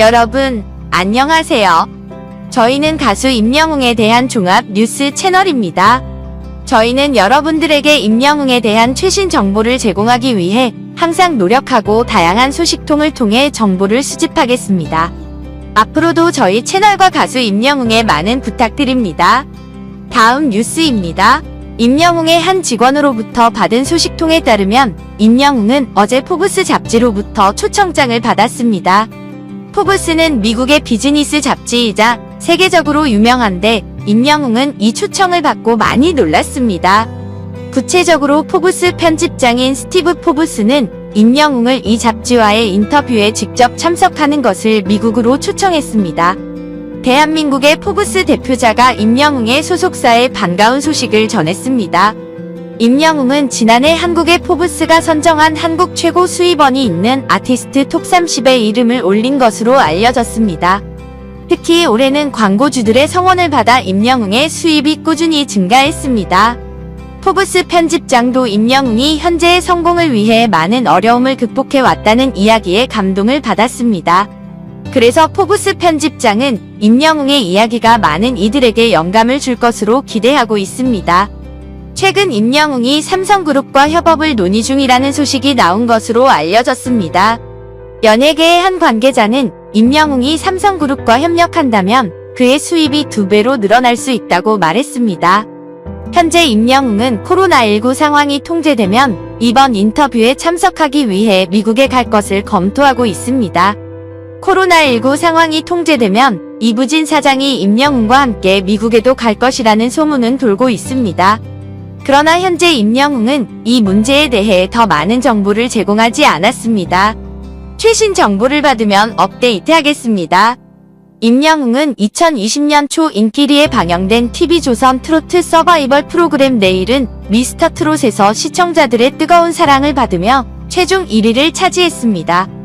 여러분, 안녕하세요. 저희는 가수 임영웅에 대한 종합 뉴스 채널입니다. 저희는 여러분들에게 임영웅에 대한 최신 정보를 제공하기 위해 항상 노력하고 다양한 소식통을 통해 정보를 수집하겠습니다. 앞으로도 저희 채널과 가수 임영웅에 많은 부탁드립니다. 다음 뉴스입니다. 임영웅의 한 직원으로부터 받은 소식통에 따르면 임영웅은 어제 포브스 잡지로부터 초청장을 받았습니다. 포브스는 미국의 비즈니스 잡지이자 세계적으로 유명한데 임영웅은 이 초청을 받고 많이 놀랐습니다. 구체적으로 포브스 편집장인 스티브 포브스는 임영웅을 이 잡지와의 인터뷰에 직접 참석하는 것을 미국으로 초청했습니다. 대한민국의 포브스 대표자가 임영웅의 소속사에 반가운 소식을 전했습니다. 임영웅은 지난해 한국의 포브스가 선정한 한국 최고 수입원이 있는 아티스트 톱 30에 이름을 올린 것으로 알려졌습니다. 특히 올해는 광고주들의 성원을 받아 임영웅의 수입이 꾸준히 증가했습니다. 포브스 편집장도 임영웅이 현재의 성공을 위해 많은 어려움을 극복해 왔다는 이야기에 감동을 받았습니다. 그래서 포브스 편집장은 임영웅의 이야기가 많은 이들에게 영감을 줄 것으로 기대하고 있습니다. 최근 임영웅이 삼성그룹과 협업을 논의 중이라는 소식이 나온 것으로 알려졌습니다. 연예계의 한 관계자는 임영웅이 삼성그룹과 협력한다면 그의 수입이 두 배로 늘어날 수 있다고 말했습니다. 현재 임영웅은 코로나19 상황이 통제되면 이번 인터뷰에 참석하기 위해 미국에 갈 것을 검토하고 있습니다. 코로나19 상황이 통제되면 이부진 사장이 임영웅과 함께 미국에도 갈 것이라는 소문은 돌고 있습니다. 그러나 현재 임영웅은 이 문제에 대해 더 많은 정보를 제공하지 않았습니다. 최신 정보를 받으면 업데이트 하겠습니다. 임영웅은 2020년 초 인기리에 방영된 TV조선 트로트 서바이벌 프로그램 내일은 미스터 트롯에서 시청자들의 뜨거운 사랑을 받으며 최종 1위를 차지했습니다.